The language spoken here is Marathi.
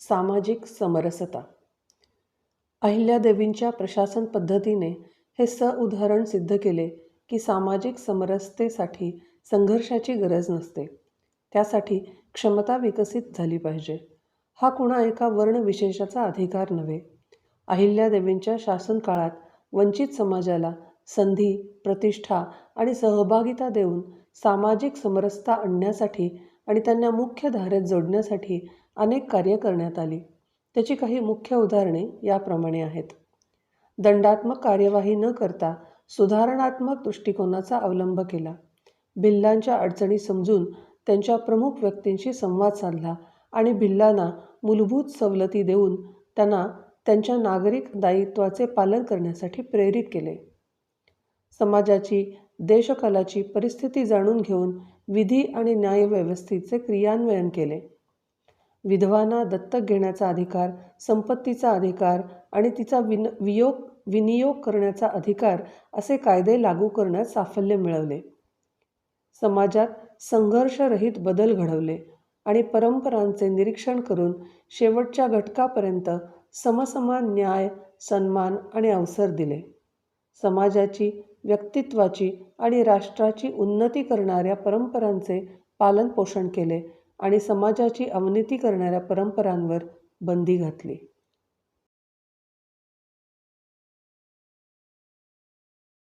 सामाजिक समरसता. अहिल्यादेवींच्या प्रशासन पद्धतीने हे सउदाहरण सिद्ध केले की सामाजिक समरसतेसाठी संघर्षाची गरज नसते. त्यासाठी क्षमता विकसित झाली पाहिजे. हा कुणा एका वर्णविशेषाचा अधिकार नव्हे. अहिल्यादेवींच्या शासनकाळात वंचित समाजाला संधी प्रतिष्ठा आणि सहभागिता देऊन सामाजिक समरसता आणण्यासाठी आणि त्यांना मुख्य धारेत जोडण्यासाठी अनेक कार्य करण्यात आली. त्याची काही मुख्य उदाहरणे याप्रमाणे आहेत. दंडात्मक कार्यवाही न करता सुधारणात्मक दृष्टिकोनाचा अवलंब केला. भिल्लांच्या अडचणी समजून त्यांच्या प्रमुख व्यक्तींशी संवाद साधला आणि भिल्लांना मूलभूत सवलती देऊन त्यांना त्यांच्या नागरिक दायित्वाचे पालन करण्यासाठी प्रेरित केले. समाजाची देशकालाची परिस्थिती जाणून घेऊन विधी आणि न्यायव्यवस्थेचे क्रियान्वयन केले. विधवांना दत्तक घेण्याचा अधिकार संपत्तीचा अधिकार आणि तिचा विन वियोग विनियोग करण्याचा अधिकार असे कायदे लागू करण्यात साफल्य मिळवले. समाजात संघर्षरहित बदल घडवले आणि परंपरांचे निरीक्षण करून शेवटच्या घटकापर्यंत समसमान न्याय सन्मान आणि अवसर दिले. समाजाची व्यक्तित्वाची आणि राष्ट्राची उन्नती करणाऱ्या परंपरांचे पालनपोषण केले आणि समाजाची अवनती करणाऱ्या परंपरांवर बंदी घातली.